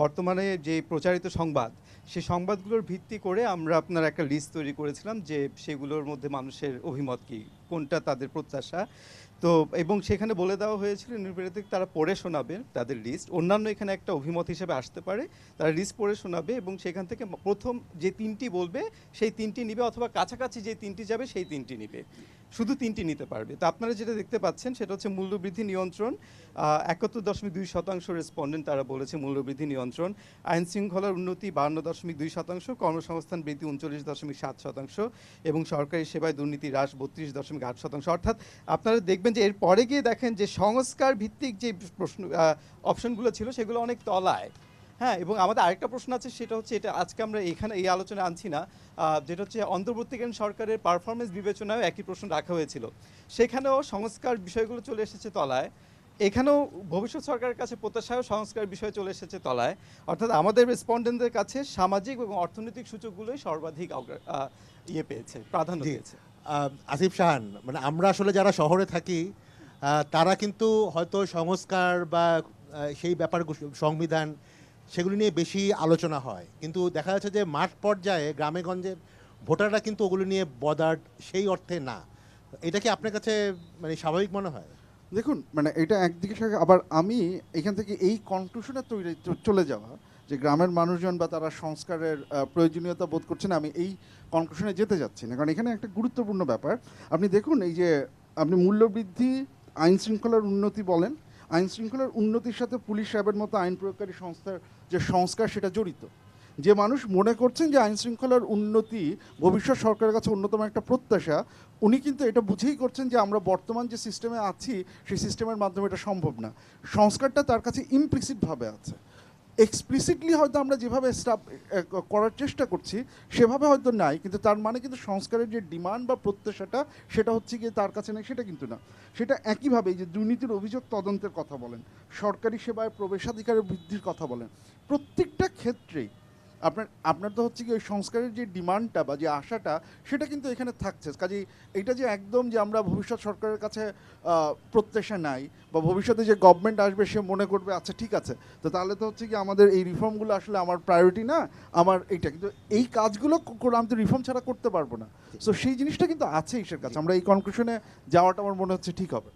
বর্তমানে যে প্রচারিত সংবাদ, সেই সংবাদগুলোর ভিত্তি করে আমরা আপনার একটা লিস্ট তৈরি করেছিলাম যে সেগুলোর মধ্যে মানুষের অভিমত কি, কোনটা তাদের প্রত্যাশা। তো এবং সেখানে বলে দেওয়া হয়েছিল নির্বাচিত তারা পড়ে শোনাবে তাদের লিস্ট অন্যান্য এখানে একটা অভিমত হিসেবে আসতে পারে, তারা লিস্ট পড়ে শোনাবে এবং সেখান থেকে প্রথম যে তিনটি বলবে, সেই তিনটি নিবে অথবা কাছাকাছি যে তিনটি যাবে, সেই তিনটি নিবে। শুধু তিনটি নিতে পারবে। তো আপনারা যেটা দেখতে পাচ্ছেন, সেটা হচ্ছে মূল্যবৃদ্ধি নিয়ন্ত্রণ একাত্তর দশমিক দুই শতাংশ রেসপন্ডেন্ট তারা বলেছে মূল্যবৃদ্ধি নিয়ন্ত্রণ আইন শৃঙ্খলার উন্নতি বান্ন দশমিক দুই শতাংশ, কর্মসংস্থান বৃদ্ধি উনচল্লিশ দশমিক সাত শতাংশ এবং সরকারি সেবায় দুর্নীতি হ্রাস বত্রিশ দশমিক আট শতাংশ। অর্থাৎ আপনারা দেখবেন যে এর পরে গিয়ে দেখেন যে সংস্কার ভিত্তিক যে প্রশ্ন অপশনগুলো ছিল সেগুলো অনেক তলায়। হ্যাঁ এবং আমাদের আরেকটা প্রশ্ন আছে সেটা হচ্ছে এটা আজকে আমরা এখানে এই আলোচনা আনছি না যেটা হচ্ছে অন্তর্বর্তীকালীন সরকারের পারফরমেন্স বিবেচনায় একই প্রশ্ন রাখা হয়েছিল। সেখানেও সংস্কার বিষয়গুলো চলে এসেছে তলায়। এখানেও ভবিষ্যৎ সরকারের কাছে প্রত্যাশায় সংস্কার বিষয় চলে এসেছে তলায়। অর্থাৎ আমাদের রেসপন্ডেন্টদের কাছে সামাজিক এবং অর্থনৈতিক সূচকগুলোই সর্বাধিক ইয়ে পেয়েছে প্রাধান্য দিয়েছে আসিফ শাহান মানে আমরা আসলে যারা শহরে থাকি তারা কিন্তু হয়তো সংস্কার বা সেই ব্যাপার সংবিধান সেগুলি নিয়ে বেশি আলোচনা হয়। কিন্তু দেখা যাচ্ছে যে মাঠ পর্যায়ে গ্রামে গঞ্জে ভোটাররা কিন্তু ওগুলো নিয়ে বদার্ড সেই অর্থে না। এটা কি আপনার কাছে মানে স্বাভাবিক মনে হয়? দেখুন মানে এটা একদিকে আবার আমি এখান থেকে এই কনক্লুশনে তৈরি চলে যাওয়া যে গ্রামের মানুষজন বা তারা সংস্কারের প্রয়োজনীয়তা বোধ করছে না আমি এই কনক্লুশনে যেতে যাচ্ছি না। কারণ এখানে একটা গুরুত্বপূর্ণ ব্যাপার। আপনি দেখুন, এই যে আপনি মূল্যবৃদ্ধি আইন শৃঙ্খলার উন্নতি বলেন আইন শৃঙ্খলার উন্নতির সাথে পুলিশ সাহেবের মতো আইন প্রয়োগকারী সংস্থার যে সংস্কার সেটা জড়িত। যে মানুষ মনে করছেন যে আইন শৃঙ্খলার উন্নতি, ভবিষ্যৎ সরকারের কাছে অন্যতম একটা প্রত্যাশা, উনি কিন্তু এটা বুঝেই করছেন যে আমরা বর্তমান যে সিস্টেমে আছি, সেই সিস্টেমের মাধ্যমে এটা সম্ভব না। সংস্কারটা তার কাছে ইমপ্লিসিটভাবে আছে। এক্সপ্লিসিটলি হয়তো আমরা যেভাবে স্টাফ করার চেষ্টা করছি, সেভাবে হয়তো নাই, কিন্তু তার মানে কিন্তু সংস্কারের যে ডিমান্ড বা প্রত্যাশাটা, সেটা হচ্ছে গিয়ে তার কাছে নেই, সেটা কিন্তু না। সেটা একইভাবে যে দুর্নীতির অভিযোগ তদন্তের কথা বলেন, সরকারি সেবায় প্রবেশাধিকারের বৃদ্ধির কথা বলেন, প্রত্যেকটা ক্ষেত্রেই আপনার আপনার তো হচ্ছে কি ওই সংস্কারের যে ডিমান্ডটা বা যে আশাটা সেটা কিন্তু এখানে থাকছে। কাজেই এটা যে একদম যে আমরা ভবিষ্যৎ সরকারের কাছে প্রত্যাশা নাই বা ভবিষ্যতে যে গভর্নমেন্ট আসবে সে মনে করবে আচ্ছা ঠিক আছে। তো তাহলে তো হচ্ছে কি আমাদের এই রিফর্মগুলো আসলে আমার প্রায়োরিটি না আমার এইটা। কিন্তু এই কাজগুলো করে আমি তো রিফর্ম ছাড়া করতে পারব না। সো সেই জিনিসটা কিন্তু আছে ইসের কাছে। আমরা এই কনক্লুশনে যাওয়াটা আমার মনে হচ্ছে ঠিক হবে।